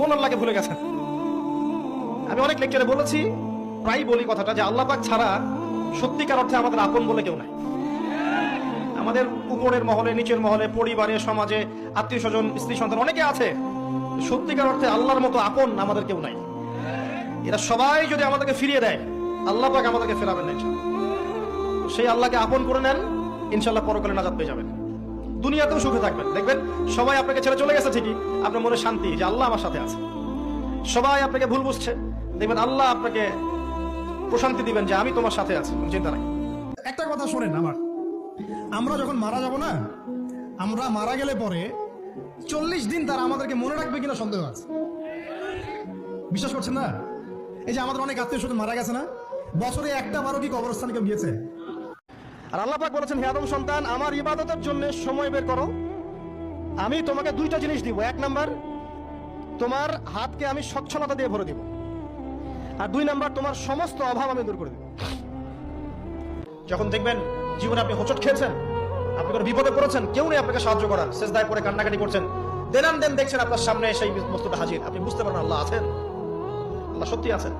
কোন আল্লাহকে ভুলে গেছেন? আমি অনেক লেকচারে বলেছি প্রায় বলি কথাটা যে আল্লাহ পাক ছাড়া সত্যিকার অর্থে আমাদের আপন বলে কেউ নাই। আমাদের উপরের মহলে, নিচের মহলে, পরিবারে, সমাজে, আত্মীয় স্বজন, স্ত্রী সন্তান অনেকে আছে, সত্যিকার অর্থে আল্লাহর মতো আপন আমাদের কেউ নাই। এরা সবাই যদি আমাদেরকে ফিরিয়ে দেয়, আল্লাহ পাক আমাদেরকে ফেরাবেন না সেই আল্লাহকে আপন করে নেন ইনশাল্লাহ পরকালে নাজাত পেয়ে যাবেন। দুনিয়াতেও সুখে থাকবেন। দেখবেন, সবাই আপনাকে ছেড়ে চলে গেছে ঠিকই। আপনার মনে শান্তি, যে আল্লাহ আমার সাথে আছে। সবাই আপনাকে ভুল বুঝছে। দেখবেন, আল্লাহ আপনাকে প্রশান্তি দিবেন যে আমি তোমার সাথে আছি চিন্তা নাই। একটা কথা শোনেন আমার। আমরা যখন মারা যাব না, আমরা মারা গেলে পরে চল্লিশ দিন তারা আমাদেরকে মনে রাখবে কিনা সন্দেহ আছে। বিশ্বাস করছেন না? এই যে আমাদের অনেক আত্মীয় স্বজন মারা গেছে না? বছরে একটা বারো কি কবরস্থানে কেউ গিয়েছে? আর আল্লাহ বলেছেন, হে আদম সন্তান, আমার ইবাদতের জন্য সময় বের করো। আমি তোমাকে দুইটা জিনিস দিব। এক নাম্বার, তোমার হাতকে আমি স্বচ্ছলতা দিয়ে ভরে দিব। আর দুই নাম্বার, তোমার সমস্ত অভাব আমি দূর করে দেব। যখন দেখবেন জীবনে আপনি হোঁচট খেয়েছেন, আপনি কোনো বিপদে পড়েছেন, কেউ নেই আপনাকে সাহায্য করার শেষ দায় পরে কান্নাকাটি করছেন দেনান দেন দেখছেন আপনার সামনে সেই বস্তুটা হাজির। আপনি বুঝতে পারেন আল্লাহ আছেন? আল্লাহ সত্যি আছেন।